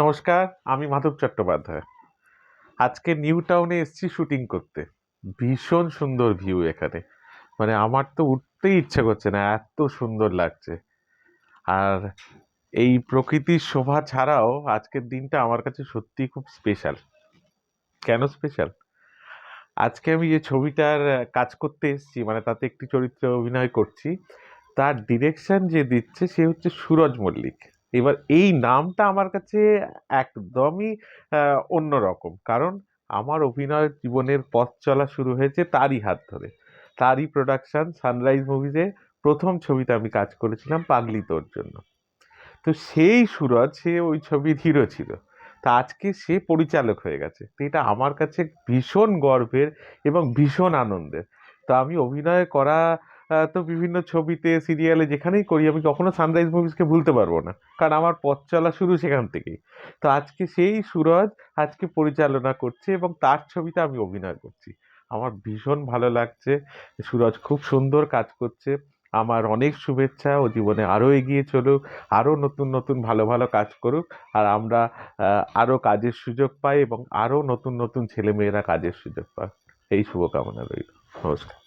নমস্কার, আমি মাধব চট্টোপাধ্যায়। আজকে নিউ টাউনে এসেছি শুটিং করতে। ভীষণ সুন্দর ভিউ এখানে। মানে আমার তো উঠতেই ইচ্ছে করছে না, এত সুন্দর লাগছে। আর এই প্রকৃতির শোভা ছাড়াও আজকের দিনটা আমার কাছে সত্যিই খুব স্পেশাল কেন স্পেশাল আজকে আমি যে ছবিটার কাজ করতে এসেছি মানে তাতে একটি চরিত্রে অভিনয় করছি, তার ডিরেকশন যে দিচ্ছে সে হচ্ছে সুরজ মল্লিক। এবার এই নামটা আমার কাছে একদমই অন্যরকম। কারণ আমার অভিনয় জীবনের পথ চলা শুরু হয়েছে তারই হাত ধরে। তারই প্রোডাকশন সানরাইজ মুভিজে প্রথম ছবিতে আমি কাজ করেছিলাম পাগলি তোর জন্য। তো সেই সুরজ, সে ওই ছবির হিরো ছিল। তা আজকে সে পরিচালক হয়ে গেছে। তো এটা আমার কাছে ভীষণ গর্বের এবং ভীষণ আনন্দের। তো আমি অভিনয় করা তো বিভিন্ন ছবিতে, সিরিয়ালে, যেখানেই করি, আমি কখনো সানরাইজ মুভিজকে ভুলতে পারব না। কারণ আমার পথ চলা শুরু সেখান থেকেই। তো আজকে সেই সুরজ আজকে পরিচালনা করছে এবং তার ছবিতে আমি অভিনয় করছি। আমার ভীষণ ভালো লাগছে। সুরজ খুব সুন্দর কাজ করছে। আমার অনেক শুভেচ্ছা। ও জীবনে আরও এগিয়ে চলুক, আরও নতুন নতুন ভালো ভালো কাজ করুক, আর আমরা আরও কাজের সুযোগ পাই এবং আরও নতুন নতুন ছেলেমেয়েরা কাজের সুযোগ পাক। এই শুভকামনা রইল। নমস্কার।